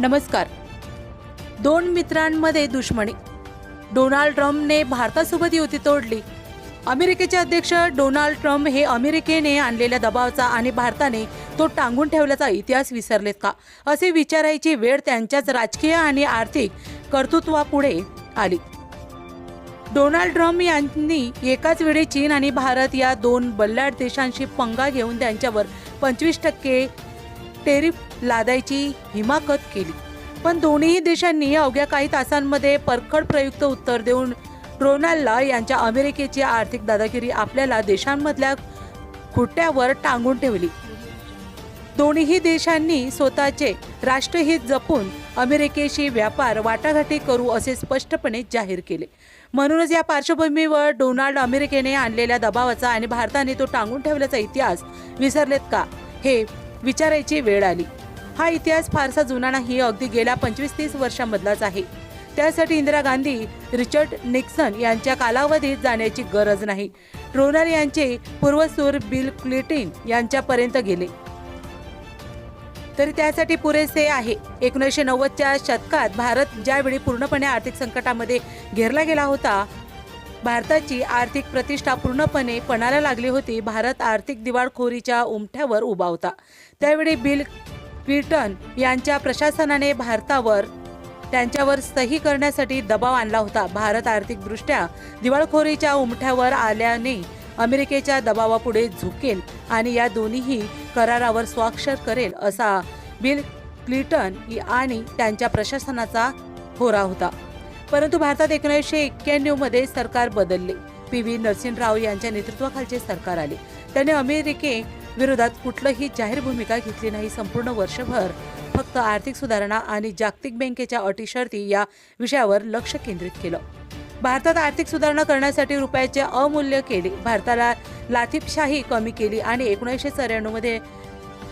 नमस्कार. दोन मित्रांमध्ये दुश्मनी. डोनाल्ड ट्रम्पने भारतासोबत युती तोडली. अमेरिकेचे अध्यक्ष डोनाल्ड ट्रम्प हे अमेरिकेने आणलेल्या दबावाचा आणि भारताने तो टांगून ठेवल्याचा इतिहास विसरलेत का? असे विचारायची वेळ त्यांच्याच राजकीय आणि आर्थिक कर्तृत्वापुढे आली. डोनाल्ड ट्रम्प यांनी एकाच वेळी चीन आणि भारत या दोन बल्लाड देशांशी पंगा घेऊन त्यांच्यावर पंचवीस टक्के टेरिफ लादायची हिमाकत केली. पण दोन्ही देशांनी अवघ्या काही तासांमध्ये परखड प्रयुक्त उत्तर देऊन डोनाल्डला यांच्या अमेरिकेची आर्थिक दादागिरी आपल्याला देशांमधल्या खुट्ट्यावर टांगून ठेवली. दोन्ही देशांनी स्वतःचे राष्ट्रहित जपून अमेरिकेशी व्यापार वाटाघाटी करू असे स्पष्टपणे जाहीर केले. म्हणूनच या पार्श्वभूमीवर डोनाल्ड अमेरिकेने आणलेल्या दबावाचा आणि भारताने तो टांगून ठेवल्याचा इतिहास विसरलेत का हे विचारायची वेळ आली. हा इतिहास फारसा जुना नाही अगदी गेल्या पंचवीस तीस वर्षांमधलाच आहे. त्यासाठी इंदिरा गांधी रिचर्ड निक्सन यांच्या कालावधीत जाण्याची गरज नाही. डोनाल्ड यांचे पूर्वसूर बिल क्लिंटन यांच्यापर्यंत गेले. तरी त्यासाठी पुरेसे आहे. एकोणीसशे नव्वदच्या शतकात भारत ज्यावेळी पूर्णपणे आर्थिक संकटामध्ये घेरला गेला होता भारताची आर्थिक प्रतिष्ठा पूर्णपणे पणाला लागली होती. भारत आर्थिक दिवाळखोरीच्या उमठ्यावर उभा होता. त्यावेळी बिल क्विटन यांच्या प्रशासनाने भारतावर त्यांच्यावर सही करण्यासाठी दबाव आणला होता. भारत आर्थिकदृष्ट्या दिवाळखोरीच्या उमठ्यावर आल्याने अमेरिकेच्या दबावापुढे झुकेल आणि या दोन्हीही करारावर स्वाक्षर करेल असा बिल क्लिंटन आणि त्यांच्या प्रशासनाचा होरा होता. परंतु भारतात एकोणीसशे एक्क्याण्णवमध्ये सरकार बदलले. पी व्ही नरसिंहराव यांच्या नेतृत्वाखालचे सरकार आले. त्याने अमेरिके विरोधात कुठलंही जाहीर भूमिका घेतली नाही. संपूर्ण वर्षभर फक्त आर्थिक सुधारणा आणि जागतिक बँकेच्या अटी शर्ती या विषयावर लक्ष केंद्रित केलं. भारतात आर्थिक सुधारणा करण्यासाठी रुपयाचे अमूल्य केले. भारताला लाथिपशाही कमी केली आणि एकोणीसशे चौऱ्याण्णवमध्ये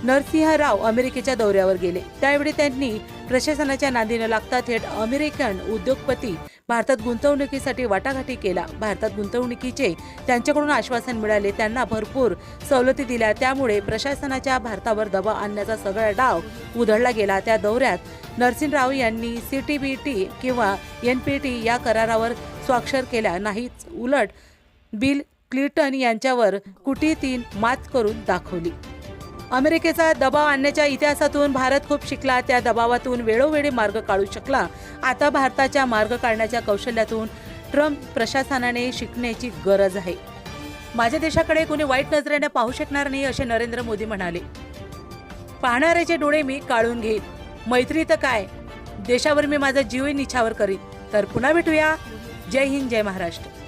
नरसिंहराव अमेरिकेच्या दौऱ्यावर गेले. त्यावेळी त्यांनी प्रशासनाच्या नांदीनं लागता थेट अमेरिकन उद्योगपती भारतात गुंतवणुकीसाठी वाटाघाटी केला भारतात गुंतवणुकीचे त्यांच्याकडून आश्वासन मिळाले. त्यांना भरपूर सवलती दिल्या. त्यामुळे प्रशासनाच्या भारतावर दबाव आणण्याचा सगळा डाव उधळला गेला. त्या दौऱ्यात नरसिंहराव यांनी सी टी बी टी किंवा एन पी टी या करारावर स्वाक्षर केल्या. नाहीच उलट बिल क्लिंटन यांच्यावर कुटीतीन मात करून दाखवली. अमेरिकेचा दबाव आणण्याच्या इतिहासातून भारत खूप शिकला त्या दबावातून वेळोवेळी मार्ग काढू शकला. आता भारताच्या मार्ग काढण्याच्या कौशल्यातून ट्रम्प प्रशासनाने शिकण्याची गरज आहे. माझ्या देशाकडे कोणी वाईट नजरेने पाहू शकणार नाही असे नरेंद्र मोदी म्हणाले. पाहणाऱ्याचे डोळे मी काढून घेईन. मैत्री तर काय? देशावर मी माझा जीवही निछावर करीन. तर पुन्हा भेटूया. जय हिंद जय महाराष्ट्र.